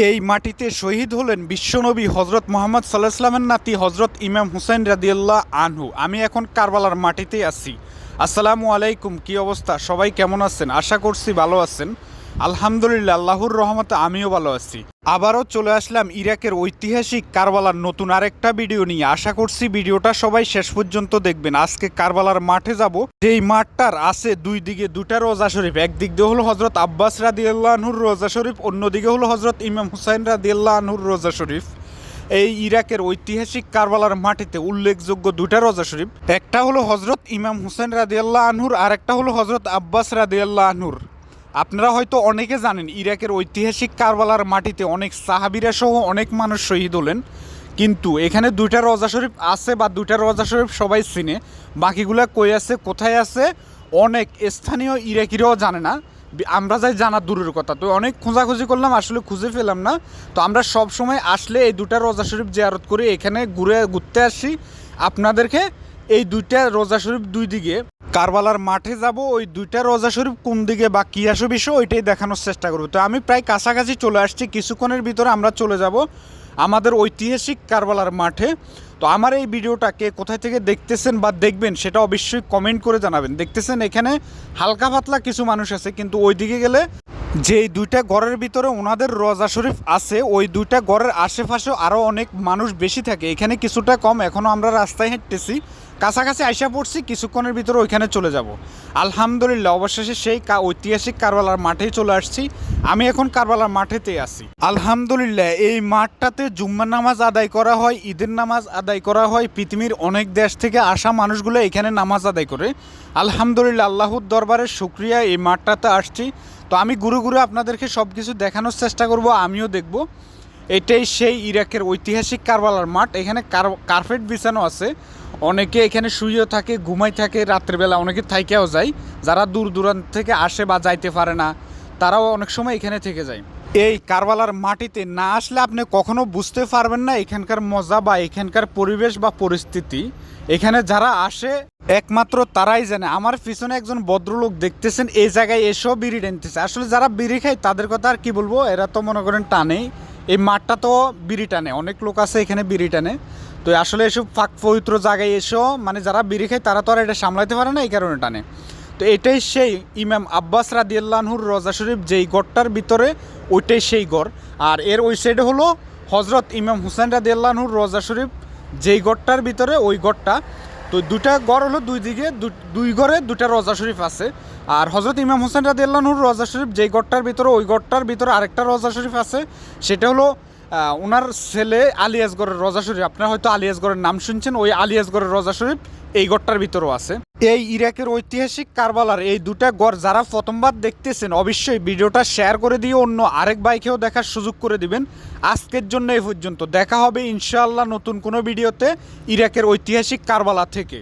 এই মাটিতে শহীদ হলেন বিশ্বনবী হজরত মোহাম্মদ সাল্লাহামের নাতি হজরত ইমাম হুসাইন রাদিউল্লাহ আনহু। আমি এখন কারবালার মাটিতে আছি। আসসালামু আলাইকুম, কি অবস্থা? সবাই কেমন আছেন? আশা করছি ভালো আছেন। আলহামদুলিল্লাহ, আল্লাহর রহমতে আমিও ভালো আছি। আবারও চলে আসলাম ইরাকের ঐতিহাসিক কারবালার নতুন আরেকটা ভিডিও নিয়ে। আশা করছি ভিডিওটা সবাই শেষ পর্যন্ত দেখবেন। আজকে কারবালার মাঠে যাব। যেই মাঠটার আছে দুই দিকে দুটা রোজা শরীফ। একদিক দিয়ে হলো হজরত আব্বাস রাদিয়াল্লাহুর রোজা শরীফ, অন্যদিকে হলো হজরত ইমাম হুসাইন রাদিয়াল্লাহুর রোজা শরীফ। এই ইরাকের ঐতিহাসিক কারবালার মাটিতে উল্লেখযোগ্য দুটা রোজা শরীফ। একটা হলো হজরত ইমাম হুসেন রাদিয়াল্লাহ আনহুর আর একটা হলো হজরত আব্বাস রাদিয়াল্লাহ আনহুর। আপনারা হয়তো অনেকে জানেন, ইরাকের ঐতিহাসিক কারবালার মাটিতে অনেক সাহাবিরা সহ অনেক মানুষ শহীদ হলেন। কিন্তু এখানে দুইটা রোজা শরীফ আছে বা দুইটা রোজা শরীফ সবাই চিনে। বাকিগুলা কই আছে, কোথায় আছে, অনেক স্থানীয় ইরাকিরাও জানে না। আমরা যাই জানা দূরের কথা। তো অনেক খোঁজাখুঁজি করলাম, আসলে খুঁজে পেলাম না। তো আমরা সব সময় আসলে এই দুটা রোজা শরীফ জিয়ারত করে, এখানে ঘুরে ঘুরতে আসি। আপনাদেরকে এই দুইটা রোজা শরীফ দুই দিকে কারবালার মাঠে যাব, ওই দুইটা রোজা শরীফ কোন দিকে বা কী আসো বিষয় ওইটাই দেখানোর চেষ্টা করব। তো আমি প্রায় কাছাকাছি চলে আসছি, কিছুক্ষণের ভিতরে আমরা চলে যাব আমাদের ঐতিহাসিক কারবালার মাঠে। তো আমার এই ভিডিওটাকে কোথায় থেকে দেখতেছেন বা দেখবেন সেটা অবশ্যই কমেন্ট করে জানাবেন। দেখতেছেন এখানে হালকা পাতলা কিছু মানুষ আছে, কিন্তু ওইদিকে গেলে যেই দুইটা ঘরের ভিতরে ওনাদের রোজা শরীফ আছে, ওই দুইটা ঘরের আশেপাশেও আরও অনেক মানুষ বেশি থাকে। এখানে কিছুটা কম এখনও আমরা রাস্তায় হেঁটতেছি। কাছাকাছি আইসা পড়ছি, কিছুক্ষণের ভিতরে ওইখানে চলে যাব। আলহামদুলিল্লাহ, অবশেষে সেই ঐতিহাসিক কারবালার মাঠেই চলে আসছি। আমি এখন কারবালার মাঠেতে আছি। আলহামদুলিল্লাহ, এই মাঠটাতে জুম্মার নামাজ আদায় করা হয়, ঈদের নামাজ আদায় করা হয়। পৃথিবীর অনেক দেশ থেকে আসা মানুষগুলো এখানে নামাজ আদায় করে। আলহামদুলিল্লাহ, আল্লাহর দরবারে শুক্রিয়া, এই মাঠটাতে আসছি। তো আমি ঘুরে ঘুরে আপনাদেরকে সব কিছু দেখানোর চেষ্টা করব, আমিও দেখব। এটাই সেই ইরাকের ঐতিহাসিক কারবালার মাঠ, এখানে কার- কার্পেট বিছানো আছে। অনেকে এখানে শুয়েও থাকে ঘুমাই থাকে, রাত্রেবেলা অনেকে থাইকেও যায়। যারা দূর দূরান্ত থেকে আসে বা যাইতে পারে না, তারাও অনেক সময় এখানে থেকে যায়। এই কারবালার মাটিতে না আসলে আপনি কখনো বুঝতে পারবেন না এখানকার মজা বা এখানকার পরিবেশ বা পরিস্থিতি। এখানে যারা আসে, একমাত্র তারাই জানে। আমার পিছনে একজন ভদ্রলোক দেখতেছেন, এই জায়গায় এসেও বিড়ি টানতেছে আসলে যারা বিড়ি খায়, তাদের কথা আর কি বলব? এরা তো মনে করেন টানেই। এই মাঠটা তো বিড়ি টানে। অনেক লোক আছে এখানে বিড়ি টানে। তো আসলে এসব ফাঁক পবিত্র জায়গায় এসেও মানে যারা বিড়ি খায়, তারা তো আর এটা সামলাতে পারে না, এই কারণে টানে। তো এটাই সেই ইমাম আব্বাস রাদিয়াল্লাহুর রোজা শরীফ, যেই গড়টার ভিতরে ওইটাই সেই গড়। আর এর ওই সাইডে হলো হজরত ইমাম হুসেন রাদিয়াল্লাহুর রোজা শরীফ। যেই গড়টার ভিতরে ওই গড়টা। তো দুটা গড় হলো দুই দিকে দুই ঘরে দুটা রোজা শরীফ আছে। আর হজরত ইমাম হোসেন রাদিয়াল্লাহুর রোজা শরীফ, যেই গড়টার ভিতরে ওই গড়টার ভিতরে আরেকটা রোজা শরীফ আছে, সেটা হলো ওনার ছেলে আলিয়াসগড়ের রোজা শরীফ। আপনারা হয়তো আলিয়াসগড়ের নাম শুনছেন, ওই আলিয়াসগড়ের রোজা শরীফ এই গড়টার ভিতরেও আছে। এই ইরাকের ঐতিহাসিক কারবালার এই দুটা গড় যারা প্রথমবার দেখতেছেন, অবশ্যই ভিডিওটা শেয়ার করে দিয়ে অন্য আরেক বাইকেও দেখার সুযোগ করে দিবেন। আজকের জন্য এই পর্যন্ত। দেখা হবে ইনশাআল্লাহ নতুন কোনো ভিডিওতে ইরাকের ঐতিহাসিক কারবালা থেকে।